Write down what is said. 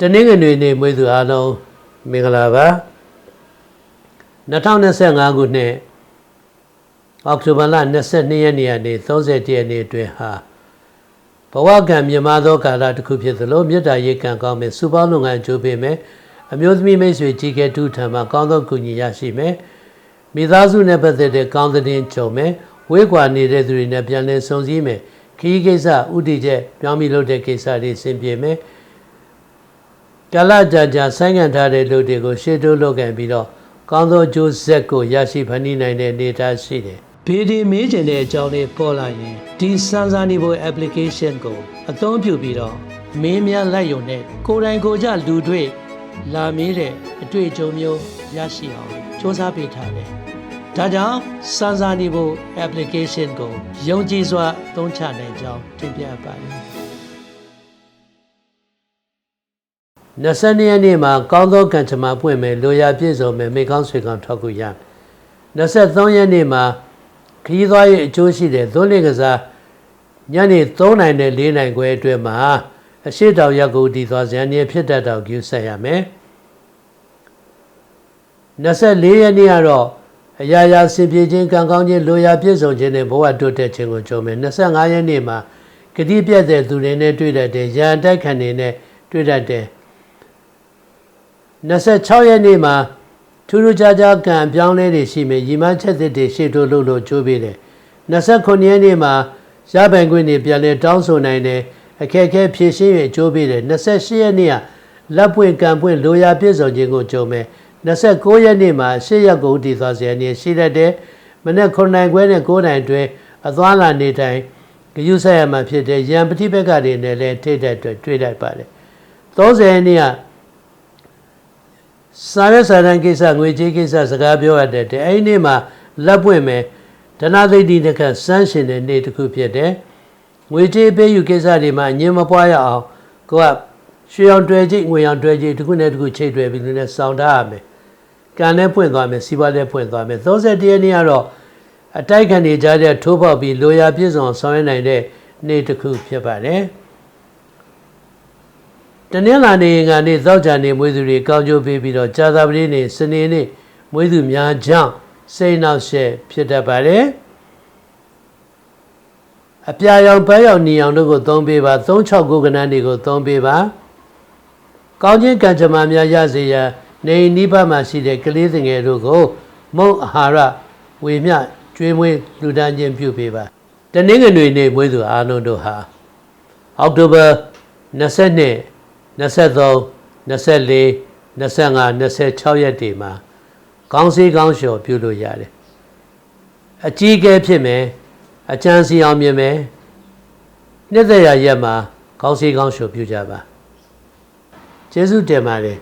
တနင်္ဂနွေနေ့မွေးသူအားလုံးမင်္ဂလာပါ2025ခုနှစ်အောက်တိုဘာလ22ရက်နေ့ကနေ30ရက်နေ့အတွင်းဟာဘဝကံမြမသောကာလတစ်ခုဖြစ်သလိုမေတ္တာရိတ်ကံကောင်းမယ်စုပေါင်းလုပ်ငန်းကြိုးပေးမယ်အမျိုးသမီးမိတ်ဆွေကြီးကဲတူထံမှာကောင်းသောကုညီရရှိမယ်မိသားစုနဲ့ပတ်သက်တဲ့ကောင်းတဲ့ကြုံမယ်ဝေးကွာနေတဲ့သူတွေနဲ့ပြန်လည်ဆုံစည်းမယ်ခရီးကိစ္စဥတီချက်ပြောင်းပြီးလုပ်တဲ့ကိစ္စတွေဆင်ပြေမယ် ကာလကြာကြာဆိုင်းငံ့ထားတဲ့လူတွေကိုရှေ့တိုးလုပ်ကန်ပြီးတော့ကောင်းသောကျိုးဆက်ကိုရရှိဖန်တီးနိုင်တဲ့အနေအထားရှိတယ်။ဘေဒီမေးကျင်တဲ့အကြောင်းလေးပေါ်လာရင်ဒီစမ်းစာနေဖို့ application ကိုအသုံးပြုပြီးတော့မင်းများလိုက်ရုံနဲ့ကိုယ်တိုင်ကိုယ်ကျလူတွေလာမေးတဲ့အတွေ့အကြုံမျိုးရရှိအောင်စ조사ပေးထားတယ်။ဒါကြောင့်စမ်းစာနေဖို့ application ကိုယုံကြည်စွာသုံးချနိုင်ကြောင်းတင်ပြပါတယ်။ 22ရက်နေ့မှာကောင်းသောကံကြမ္မာပွင့်မယ်လိုရာပြည့်စုံမယ်မိကောင်းဆွေကောင်းထောက်ကူရမယ်23ရက်နေ့မှာခရီးသွားရဲ့အကျိုးရှိတဲ့သွန်းလင်းကစားညနေ3နိုင်နဲ့4နိုင်ခွဲအတွင်းမှာအရှိတောင်ရက်ကိုတည်သွားဇန်နေဖြစ်တတ်တော်ကျူဆက်ရမယ်24ရက်နေ့ကတော့အရာရာစင်ပြေခြင်းကံကောင်းခြင်းလိုရာပြည့်စုံခြင်းနဲ့ဘဝတိုးတက်ခြင်းကိုကြုံမယ်25ရက်နေ့မှာဂတိပြတ်တဲ့သူတွေနဲ့တွေ့တတ်တယ်ရန်တိုက်ခံတွေနဲ့တွေ့တတ်တယ် 26ရက်နေ့မှာထူးထူးခြားခြားကံအပြောင်းလဲတွေရှိမယ်ရီမန်းချက်သစ်တွေရှေ့တိုးလို့လို့ကြိုးပေးတယ်29ရက်နေ့မှာရပိုင်ခွင့်တွေပြန်လဲတောင်းဆိုနိုင်တယ်အခက်အခဲဖြည့်ရှင်းရကြိုးပေးတယ်28ရက်နေ့ကလက်ပွင့်ကံပွင့်လိုရာပြည့်စုံခြင်းကိုကြုံမယ်29ရက်နေ့မှာရှေ့ရက်ကိုတည်သွားစေနေရှိတတ်တယ်မနေ့9နိုင်ခွဲနဲ့9နိုင်တွင်အသွားလာနေတိုင်းဂယုဆက်ရမှာဖြစ်တဲ့ရန်ပฏิဘက်ကတွေနဲ့လည်းထိတဲ့အတွက်တွေ့တတ်ပါတယ်30ရက်နေ့က စာရွက်စာတမ်းကိစ္စငွေကြေးကိစ္စစကားပြောရတဲ့တဲ့အဲ့ဒီနေ့မှာလက်ပွင့်မယ်ဒနာသိတိတခတ်စမ်းရှင်တဲ့နေ့တစ်ခုဖြစ်တယ်ငွေကြေးပေးယူကိစ္စတွေမှာအငြင်းမပွားရအောင်ကိုကရွှေအောင်တွဲကြည့်ငွေအောင်တွဲကြည့်တစ်ခုနဲ့တစ်ခုချိတ်တွဲပြီးလည်းစောင့်ထားရမယ်ကံနဲ့ဖွင့်သွားမယ်စီးပွားနဲ့ဖွင့်သွားမယ်31ရက်နေ့ကတော့အတိုက်ခံနေကြတဲ့ထိုးပေါက်ပြီးလိုရာပြည့်စုံဆောင်ရွက်နိုင်တဲ့နေ့တစ်ခုဖြစ်ပါတယ် တနင်္လာနေ့ကနေသောကြာနေ့မွေးသူတွေကောင်းကျိုးပေးပြီးတော့ကြာသပတေးနေ့စနေနေ့မွေးသူများကြောင့်စိတ်နှောက်ရှက်ဖြစ်တတ်ပါတယ်အပြာရောင်ပန်းရောင်နီရောင်တို့ကိုသုံးပေးပါ369ကဏ္ဍတွေကိုသုံးပေးပါကောင်းခြင်းကံကြမ္မာများရစေရန်နေနိဗ္ဗာန်မှာရှိတဲ့ကလေးငယ်တို့ကို မုံအာဟာရဝေမျှကျွေးမွေးလူဒန်းခြင်းပြုပေးပါတနင်္ဂနွေနေ့မွေးသူအားလုံးတို့ဟာအောက်တိုဘာ22 23 24 25 26ရက်တွေမှာကောင်းစည်းကောင်းလျှော်ပြုလို့ရတယ်အကြီးအကဲဖြစ်မယ်အချမ်းစီအောင်မြင်မယ်နှစ်သက်ရရက်မှာကောင်းစည်းကောင်းလျှော်ပြုကြပါကျေးဇူးတင်ပါတယ်